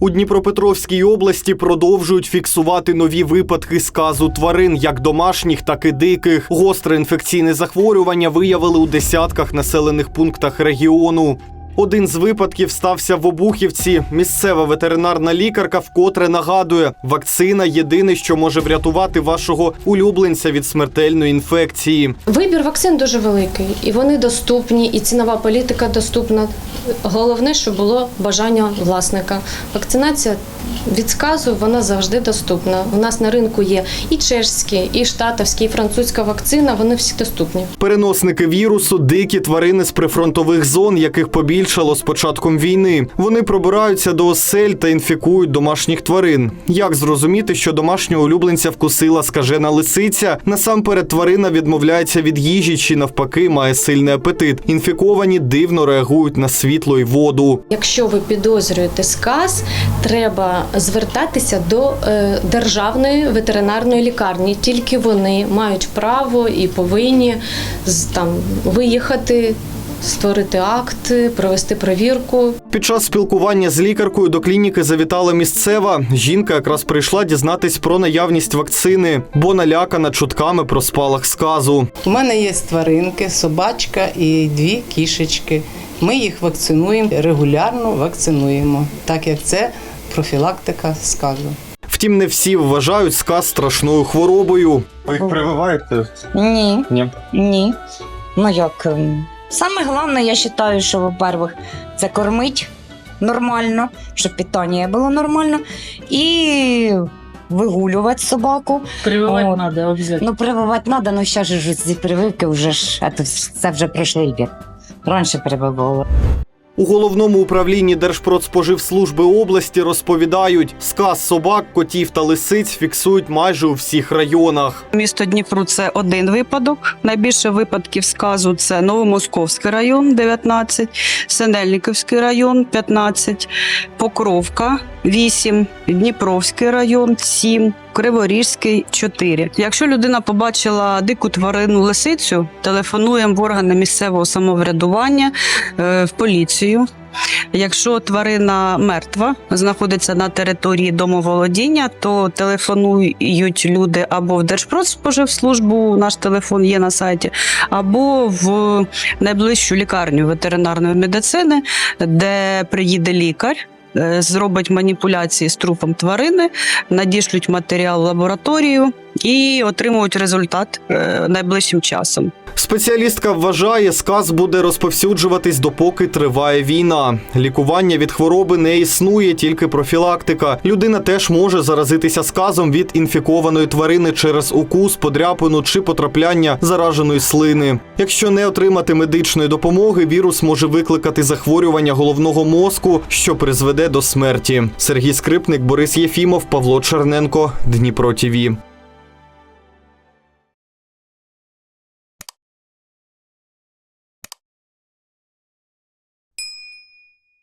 У Дніпропетровській області продовжують фіксувати нові випадки сказу тварин, як домашніх, так і диких. Гостре інфекційне захворювання виявили у десятках населених пунктах регіону. Один з випадків стався в Обухівці. Місцева ветеринарна лікарка вкотре нагадує, вакцина єдине, що може врятувати вашого улюбленця від смертельної інфекції. Вибір вакцин дуже великий, і вони доступні, і цінова політика доступна. Головне, щоб було бажання власника. Вакцинація від сказу вона завжди доступна. У нас на ринку є і чешські, і штатовські, і французька вакцина. Вони всі доступні. Переносники вірусу дикі тварини з прифронтових зон, яких побільшало з початком війни. Вони пробираються до осель та інфікують домашніх тварин. Як зрозуміти, що домашнього улюбленця вкусила скажена лисиця? Насамперед тварина відмовляється від їжі чи навпаки має сильний апетит. Інфіковані дивно реагують на світло і воду. Якщо ви підозрюєте сказ, треба звертатися до е, державної ветеринарної лікарні. Тільки вони мають право і повинні там виїхати, створити акт, провести перевірку. Під час спілкування з лікаркою до клініки завітала місцева. Жінка якраз прийшла дізнатись про наявність вакцини, бо налякана чутками про спалах сказу. У мене є тваринки, собачка і дві кішечки. Ми їх вакцинуємо, регулярно вакцинуємо, так як це профілактика сказу. Втім, не всі вважають сказ страшною хворобою. Ви їх прививаєте? Ні, Ні. ні. Ну як? ем, Саме головне, я вважаю, що, во-первых, це кормить нормально, щоб питання було нормально, і вигулювати собаку. Вот. надо обязательно. Ну, прививати треба, ну зараз ж ці прививки вже ж це, це вже пройшли вік. Раніше прививали. У головному управлінні Держпродспоживслужби області розповідають, сказ собак, котів та лисиць фіксують майже у всіх районах. Місто Дніпро це один випадок. Найбільше випадків сказу це Новомосковський район 19, Синельниковський район 15, Покровка 8, Дніпровський район 7, Криворіжський 4. Якщо людина побачила дику тварину лисицю, телефонуємо в органи місцевого самоврядування е, в поліцію. Якщо тварина мертва, знаходиться на території домоволодіння, то телефонують люди або в Держпродспоживслужбу, наш телефон є на сайті, або в найближчу лікарню ветеринарної медицини, де приїде лікар. Е, Зробить маніпуляції з трупом тварини, надішлють матеріал в лабораторію і отримують результат е, найближчим часом. Спеціалістка вважає, сказ буде розповсюджуватись допоки триває війна. Лікування від хвороби не існує, тільки профілактика. Людина теж може заразитися сказом від інфікованої тварини через укус, подряпину чи потрапляння зараженої слини. Якщо не отримати медичної допомоги, вірус може викликати захворювання головного мозку, що призведе до смерті. Сергій Скрипник, Борис Єфімов, Павло Черненко, Дніпро ТІВІ.